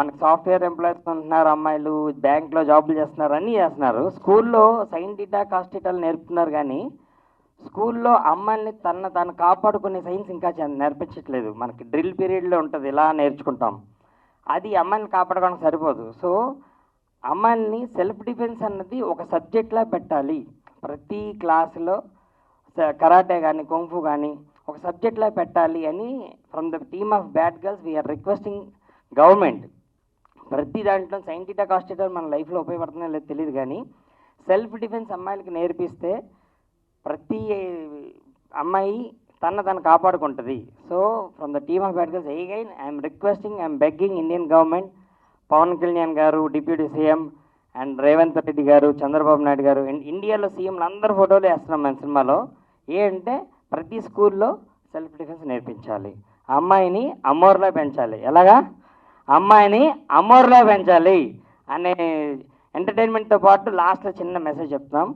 మనకి software employees ఉంటున్నారు అమ్మాయిలు బ్యాంక్లో జాబులు చేస్తున్నారు అన్నీ చేస్తున్నారు. స్కూల్లో సైన్ టీటా కాస్టిటాలు నేర్పుతున్నారు కానీ స్కూల్లో అమ్మాయిల్ని తన తను కాపాడుకునే సైన్స్ ఇంకా నేర్పించట్లేదు. మనకి డ్రిల్ పీరియడ్లో ఉంటుంది ఇలా నేర్చుకుంటాం. అది అమ్మాయిని కాపాడుకోవడానికి సరిపోదు. సో అమ్మాయిల్ని సెల్ఫ్ డిఫెన్స్ అన్నది ఒక సబ్జెక్ట్లా పెట్టాలి. ప్రతి క్లాసులో కరాటే కానీ కుంఫు కానీ ఒక సబ్జెక్ట్లా పెట్టాలి అని from the team of bad girls we're requesting government. ప్రతి దాంట్లో సైంటిటా కాస్టేటర్ మన లైఫ్లో ఉపయోగపడుతుందో లేదో తెలియదు కానీ సెల్ఫ్ డిఫెన్స్ అమ్మాయిలకి నేర్పిస్తే ప్రతి అమ్మాయి తన తను కాపాడుకుంటుంది. So from the team of bad girls again I'm requesting I'm begging Indian government Pawan Kalyan garu deputy CM and Revanth Reddy garu Chandrababu Naidu గారు అండ్ ఇండియాలో సీఎంలు అందరు ఫోటోలు వేస్తున్నాం మన సినిమాలో. ఏంటంటే ప్రతి స్కూల్లో సెల్ఫ్ డిఫెన్స్ నేర్పించాలి. అమ్మాయిని అమ్మోర్లా పెంచాలి. ఎలాగా? అమ్మాయిని అమ్మోర్లా పెంచాలి అనే ఎంటర్టైన్మెంట్తో పాటు లాస్ట్లో చిన్న మెసేజ్ చెప్తాం.